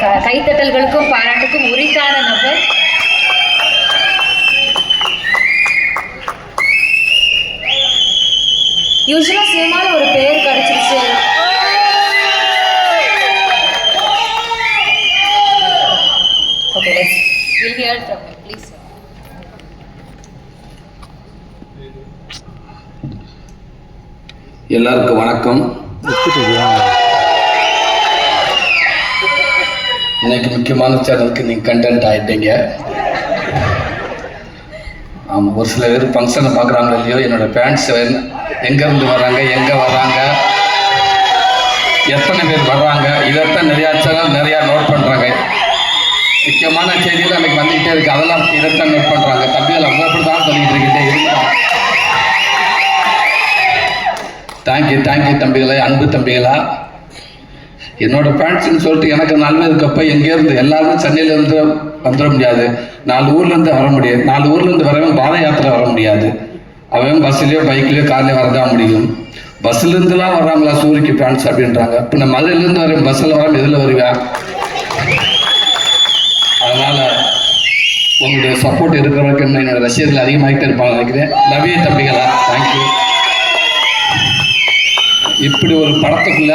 க- கைத்தட்டல்களுக்கும் பாராட்டுக்கும் உரித்தான நபர். யூஸ்வலா சினிமால ஒரு பேர் கிடைச்சிருச்சு. Okay let's will hear from please எல்லாருக்கும் வணக்கம். இன்னைக்கு முக்கியமான சேனலுக்கு நீங்கள் கண்டென்ட் ஆயிட்டீங்க. ஆமாம் ஒரு சில பேர் ஃபங்க்ஷனை பார்க்குறாங்க இல்லையோ என்னோட பேண்ட்ஸ் எங்கேருந்து வர்றாங்க எங்கே வர்றாங்க எத்தனை பேர் வர்றாங்க இதைத்தான் நிறையா சேனல் நிறையா நோட் பண்ணுறாங்க முக்கியமான செய்திகள் அன்னைக்கு வந்துக்கிட்டே இருக்கு. அதெல்லாம் இதைத்தான் நோட் பண்ணுறாங்க தம்பிகள் அவங்க அப்படி தான் சொல்லிக்கிட்டு இருக்கிட்டே இருக்கோம் தேங்க்யூ தேங்க்யூ தம்பிகளே அன்பு தம்பிகளா. என்னோட பேண்ட்ஸ்னு சொல்லிட்டு எனக்கு நாலுமே இருக்கப்ப எங்கேருந்து எல்லாருமே சென்னையிலேருந்து வந்துட முடியாது. நாலு ஊர்லேருந்து வர முடியாது. நாலு ஊர்லேருந்து வரவன் பாத யாத்திரை வர முடியாது. அவன் பஸ்ஸுலேயோ பைக்லேயோ கார்லேயோ வரதான் முடியும். பஸ்ஸுலேருந்துலாம் வர்றாங்களா சூரிக்கு பேண்ட்ஸ் அப்படின்றாங்க. இப்போ நான் மதுரையிலேருந்து வரேன் பஸ்ஸில் வராமல் எதில் வருவேன்? அதனால் உங்களுடைய சப்போர்ட் இருக்கிறவங்க என்னோட ரசிகர்கள் அதிகமாகிட்டே இருப்பாங்க நினைக்கிறேன். லவ்யூ தம்பிகளா. தேங்க்யூ இப்படி ஒரு படத்துக்குள்ள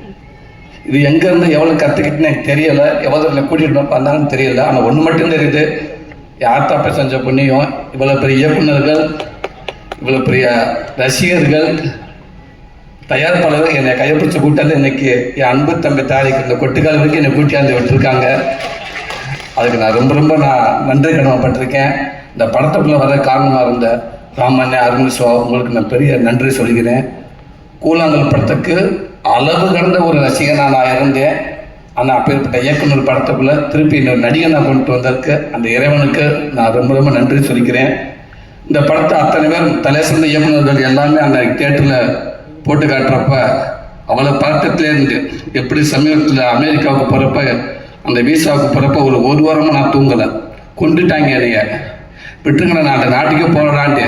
இது எங்கேருந்து எவ்வளோ கற்றுக்கிட்டுன்னு எனக்கு தெரியலை. எவ்வளோ இதில் கூட்டிகிட்டு வந்தாலும் தெரியல. ஆனால் ஒன்று மட்டும் தெரியுது. யார் தப்பை செஞ்ச புண்ணியம்? இவ்வளோ பெரிய இயக்குனர்கள் இவ்வளோ பெரிய ரசிகர்கள் தயாரிப்பாளர்கள் என்னை கையப்பிடிச்ச கூட்டாந்து இன்னைக்கு என் அன்பு தம்பி தாரிக்கு இந்த கொட்டுக்கால் வரைக்கும் என்னை கூட்டியாந்து விட்டுருக்காங்க. அதுக்கு நான் ரொம்ப ரொம்ப நான் நன்றி கடமைப்பட்டிருக்கேன். இந்த படத்துக்குள்ளே வர காரணமாக இருந்த ராமண்ணே அருண் சோ உங்களுக்கு நான் பெரிய நன்றி சொல்கிறேன் கூழாங்கல் படத்துக்கு அளவு கடந்த ஒரு ரசிகனாக நான் இருந்தேன் ஆனால் அப்பேற்பட்ட இயக்குனர் படத்துக்குள்ளே திருப்பி இன்னொரு நடிகனாக கொண்டு வந்ததுக்கு அந்த இறைவனுக்கு நான் ரொம்ப ரொம்ப நன்றி சொல்லிக்கிறேன். இந்த படத்தை அத்தனை பேர் தலை சிறந்த இயக்குநர்கள் எல்லாமே அந்த தேட்டரில் போட்டு காட்டுறப்ப அவ்வளோ பதட்டத்திலேருந்து எப்படி சமீபத்தில் அமெரிக்காவுக்கு போகிறப்ப அந்த வீசாவுக்கு போகிறப்ப ஒரு ஒரு வாரமாக நான் தூங்கலை. கொண்டுட்டாங்க என்னைய. விட்டுருங்கண்ணா நான் அந்த நாட்டுக்கே போகிறான்ட்டு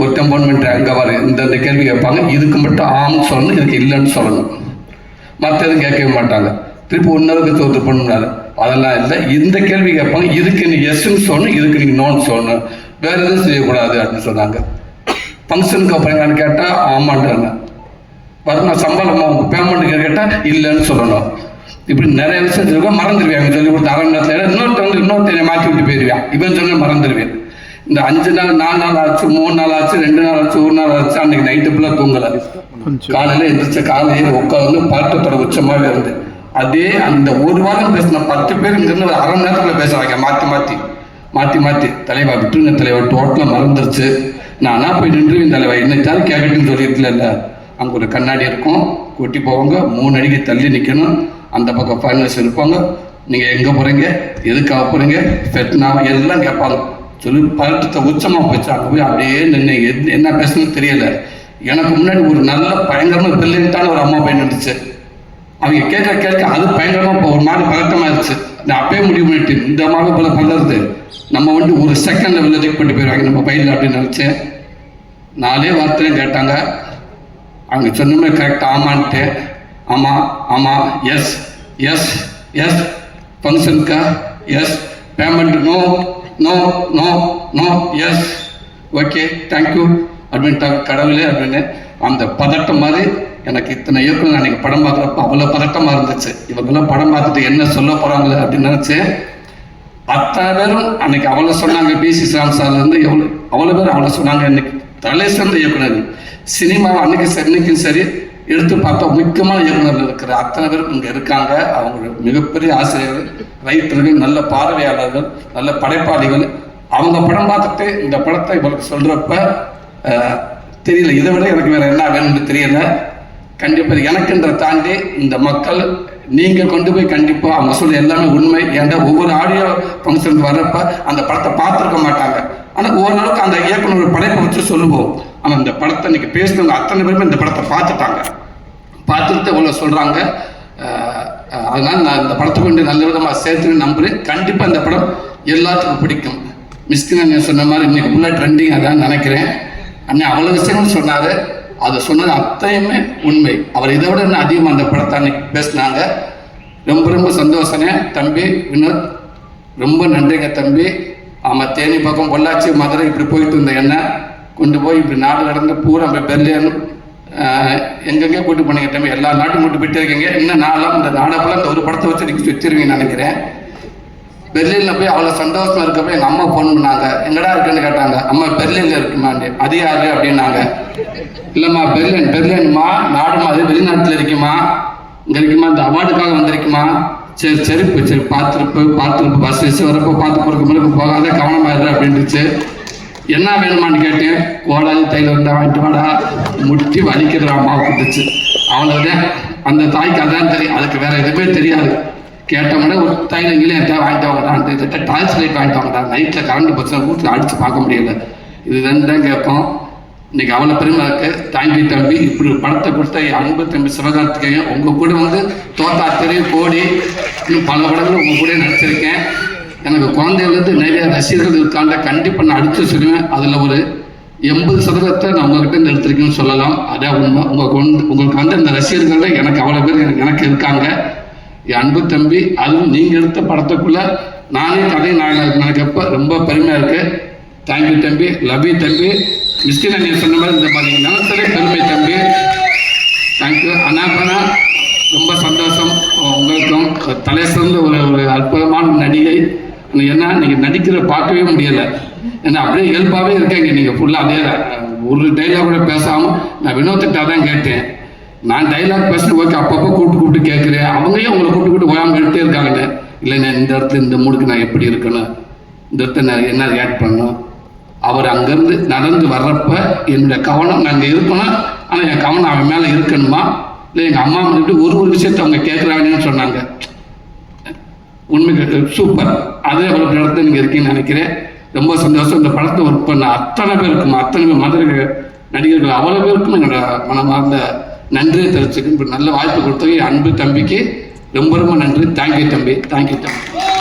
ஒரு கம்பார்ட்மெண்ட் அங்கே வர இந்த இந்த கேள்வி கேட்பாங்க. இதுக்கு மட்டும் ஆம்னு சொல்லணும் இதுக்கு இல்லைன்னு சொல்லணும். மற்ற எதுவும் கேட்கவே மாட்டாங்க. திருப்பி இன்னொருக்கு தோற்று பண்ணுனாரு அதெல்லாம் இல்லை. இந்த கேள்வி கேட்பாங்க. இதுக்கு நீ எஸ்ன்னு சொல்லணும் இதுக்கு நீங்கள் நோன்னு சொல்லணும். வேற எதுவும் செய்யக்கூடாது அப்படின்னு சொன்னாங்க. ஃபங்க்ஷனுக்கு அப்புறம் என்னன்னு கேட்டால் ஆமான்றாங்க. வரணும் சம்பளம் பேமெண்ட்டுக்கு கேட்டால் இல்லைன்னு சொல்லணும். இப்படி நிறைய விஷயம் சொல்லுவாங்க மறந்துடுவேன். சொல்லி கொடுத்த அரை நேரத்தில். இன்னொருத்த வந்து இன்னொருத்தனை மாற்றி விட்டு போயிடுவேன் இவன் சொன்ன மறந்துடுவேன். இந்த அஞ்சு நாள் நாலு நாள் ஆச்சு மூணு நாள் ஆச்சு ரெண்டு நாள் ஆச்சு ஒரு நாள் ஆச்சு அன்னைக்கு நைட்டு ஃபுல்லாக தூங்கலை. காலையில் எந்திரிச்ச காலையில் உட்காந்து பாட்டத்தோட உச்சமாகவே இருந்து. அதே அந்த ஒரு வாரம் பேசின பத்து பேர் இங்கிருந்து ஒரு அரை மணி நேரத்தில் பேசுறாங்க மாற்றி மாற்றி மாற்றி மாற்றி தலைவா விட்டுருங்க தலைவா டோட்டலாக மறந்துருச்சு. நானா போய் நின்றுவேன் தலைவா என்னைத்தாலும் கேட்கட்டுன்னு சொல்லியிருக்கல அங்கே ஒரு கண்ணாடி இருக்கும் கூட்டி போவாங்க மூணு அடிக்கு தள்ளி நிற்கணும் அந்த பக்கம் ஃபைனல்ஸ் இருப்பாங்க. நீங்கள் எங்கே போகிறீங்க எதுக்காக போகிறீங்க ஃபெட்னாவா எல்லாம் கேட்பாங்க. சொல்லி பதட்டத்தை உச்சமாக போச்சு. அங்கே போய் அப்படியே நின்று எது- என்ன பேசணும்னு தெரியல. எனக்கு முன்னாடி ஒரு நல்ல பயங்கரமாக பிரில்லியண்ட்டான ஒரு அம்மா பையன் இருந்துச்சு அவங்க கேட்க கேட்க அது பயங்கரமாக இப்போ ஒரு மாதிரி பதட்டமாயிருச்சு நான் அப்பயே முடிவு பண்ணிட்டு இந்த மாதிரி போல பதறது. நம்ம வந்து ஒரு செகண்ட் லெவலில் செக் பண்ணிட்டு போயிடுவாங்க நம்ம பையனில் அப்படின்னு நினச்சேன். நாலே வார்த்தையும் கேட்டாங்க. அவங்க சொன்னமே கரெக்டாக ஆமான்ட்டு. ஆமாம் ஆமாம் yes yes yes ஃபங்க்ஷனுக்கா yes payment no no no no. Yes okay thank you அப்படின்ட்டாங்க கடவுளே அப்படின்னு அந்த பதட்டம் மாதிரி எனக்கு இத்தனை இயக்கம் அன்னைக்கு படம் பார்க்குறப்ப அவ்வளோ பதட்டமாக இருந்துச்சு. இவங்கெல்லாம் படம் பார்த்துட்டு என்ன சொல்ல போகிறாங்களே அப்படின்னு நினச்சி அத்தனை பேரும் அன்னைக்கு அவ்வளோ சொன்னாங்க பிசி சாம் சார்லேருந்து எவ்வளோ அவ்வளோ பேர் அவ்வளோ சொன்னாங்க. இன்னைக்கு தலை சிறந்த இயக்குனர். சினிமா அன்னைக்கு சரி இன்னைக்கும் சரி எடுத்து பார்த்தா முக்கியமான இயக்குநர்கள் இருக்கிற அத்தனை பேரும் இங்கே இருக்காங்க. அவங்க மிகப்பெரிய ஆசிரியர்கள் ரைட்டர்கள் நல்ல பார்வையாளர்கள் நல்ல படைப்பாளிகள். அவங்க படம் பார்த்துட்டு இந்த படத்தை இவங்களுக்கு சொல்கிறப்ப தெரியல இதை விட எனக்கு வேறு என்ன வேணும்னு தெரியல. கண்டிப்பாக எனக்குன்ற தாண்டி இந்த மக்கள் நீங்கள் கொண்டு போய் கண்டிப்பாக அவங்க சொல்ல எல்லாமே உண்மை. ஏன்டா ஒவ்வொரு ஆடியோ ஃபங்க்ஷனுக்கு வர்றப்ப அந்த படத்தை பார்த்துருக்க மாட்டாங்க. ஆனால் ஓரளவுக்கு அந்த இயக்குனர் படைப்பை வச்சு சொல்லுவோம். ஆனால் இந்த படத்தை இன்னைக்கு பேசினவங்க அத்தனை பேருமே இந்த படத்தை பார்த்துட்டாங்க. பார்த்துட்டு இவ்வளோ சொல்கிறாங்க அதனால் நான் இந்த படத்தை கொண்டு நல்ல விதமாக சேர்த்துன்னு நம்புகிறேன் கண்டிப்பாக இந்த படம் எல்லாத்துக்கும் பிடிக்கும். மிஸ்கின் அண்ணன் சொன்ன மாதிரி இன்னைக்கு ஃபுல்லாக ட்ரெண்டிங் அதான் நினைக்கிறேன். அண்ணன் அவ்வளோ விஷயங்கள் சொன்னார். அதை சொன்னது அத்தையுமே உண்மை. அவர் இதை விட இன்னும் அதிகமாக அந்த படத்தை அன்னைக்கு பேசினாங்க. ரொம்ப ரொம்ப சந்தோஷங்க தம்பி வினோத். ரொம்ப நன்றிங்க தம்பி. ஆமாம் தேனி பக்கம் பொள்ளாச்சி மதுரை இப்படி போயிட்டு இருந்த என்ன? கொண்டு போய் இப்படி நாடு கடந்து பூரா இப்போ பெர்லியன் எங்கெங்கே கூட்டு போனீங்க எல்லா நாட்டும் கூட்டு போயிட்டே இருக்கீங்க. இன்னும் நாளாக இந்த நாடப்பெல்லாம் இந்த ஒரு படத்தை வச்சு நீங்கள் சுற்றிடுவீங்கன்னு நினைக்கிறேன். பெர்லினில் போய் அவ்வளோ சந்தோஷமாக இருக்கப்ப எங்கள் அம்மா ஃபோன் பண்ணாங்க. எங்கடா இருக்குன்னு கேட்டாங்க. அம்மா பெர்லினில் இருக்குமாண்டு அது யாரு? அப்படின்னாங்க. இல்லைம்மா பெர்லின் பெர்லின்மா. நாடுமா அது வெளிநாட்டில் இருக்குமா? இங்கே இருக்குமா? இந்த அவார்டுக்காக வந்திருக்குமா? சரி செருப்பு சரி பார்த்துருப்பு பார்த்துருப்பு. பஸ் வச்சு வரப்போ பார்த்து பொறுக்க முழுக்க போகாத கவனமாக இரு அப்படின்ட்டுச்சு என்ன வேணுமான்னு கேட்டேன். கோடாது தைல இருந்தா வாங்கிட்டு வாடா. முட்டி வலிக்கிற அம்மா கூட்டுச்சு அவ்வளவுதான் அந்த தாய்க்கு அதான் தெரியும். அதுக்கு வேற எதுவுமே தெரியாது. கேட்டோம்னா ஒரு தைலங்கிலே எதாவது வாங்கிட்டு வாங்கடா டாய்ஸ் லைட் வாங்கிட்டு வாங்கடா. நைட்டில் கரண்ட் பஸ்ஸில் வீட்டில் அடிச்சு பார்க்க முடியல. இதுதான் தான் கேட்போம். இன்னைக்கு அவ்வளோ பெருமை இருக்கு. தேங்க்யூ தம்பி இப்படி படத்தை கொடுத்த அன்பு தம்பி சிவகார்த்திகேயன் உங்க கூட வந்து தோத்தா கோடி. இன்னும் பல படங்கள் உங்க கூட நடிச்சிருக்கேன். எனக்கு குழந்தையிலேருந்து நிறைய ரசிகர்கள் இருக்காண்ட கண்டிப்பாக நான் அடித்து சொல்லுவேன். அதில் ஒரு எண்பது சதவீதத்தை நான் உங்ககிட்ட எடுத்திருக்கேன்னு சொல்லலாம். அதான் உண்மை. உங்கள் கொண்டு உங்களுக்கு வந்து இந்த ரசிகர்கள் எனக்கு அவ்வளோ பேர் எனக்கு எனக்கு இருக்காங்க. என் அன்பு தம்பி அதுவும் நீங்கள் எடுத்த படத்துக்குள்ள நானே கதை நான் நினைக்கப்ப ரொம்ப பெருமையாக இருக்கு. தேங்க்யூ தம்பி. லவ் யூ தம்பி. மிஸ்கின் நீங்கள் சொன்ன மாதிரி இந்த மாதிரி நினைச்சதே பெருமை தம்பி. தேங்க்யூ அண்ணாப்பனா ரொம்ப சந்தோஷம். உங்களுக்கும் தலை சிறந்த ஒரு ஒரு அற்புதமான நடிகை. ஏன்னா நீங்கள் நடிக்கிற பார்க்கவே முடியலை. ஏன்னா அப்படியே இயல்பாகவே இருக்கேங்க நீங்கள் ஃபுல்லாக அதே ஒரு டைலாக் கூட பேசாமல் நான் வினோத்திட்டா தான் கேட்டேன். நான் டைலாக் பேசுன ஓகே அப்பப்போ கூப்பிட்டு கூப்பிட்டு கேட்குறேன். அவங்களே உங்களை கூப்பிட்டு கூப்பிட்டு ஓயாமல் கேட்டே இருக்காங்க இல்லைண்ணே இந்த இடத்துல இந்த மூடுக்கு நான் எப்படி இருக்கணும்? இந்த இடத்துல நான் என்ன ரியாக்ட் பண்ணணும்? அவர் அங்கேருந்து நடந்து வர்றப்ப என்னுடைய கவனம் நாங்கள் இருக்கணும். ஆனால் என் கவனம் அவன் மேலே இருக்கணுமா? இல்லை எங்கள் அம்மா வந்துட்டு ஒரு ஒரு விஷயத்தை அவங்க கேட்குறாங்கன்னு சொன்னாங்க. உண்மைக்கு சூப்பர் அதே அவ்வளோ இடத்துல நீங்கள் இருக்கீங்கன்னு நினைக்கிறேன். ரொம்ப சந்தோஷம். இந்த படத்தை ஒர்க் பண்ண அத்தனை பேருக்கும் அத்தனை பேர் மதுரை நடிகர்கள் அவ்வளோ பேருக்கும் என்னோட மனமார்ந்த நன்றியை தெரிவிச்சுக்கு நல்ல வாய்ப்பு கொடுத்தவங்க அன்பு தம்பிக்கு ரொம்ப ரொம்ப நன்றி. தேங்க்யூ தம்பி. தேங்க்யூ தம்பி.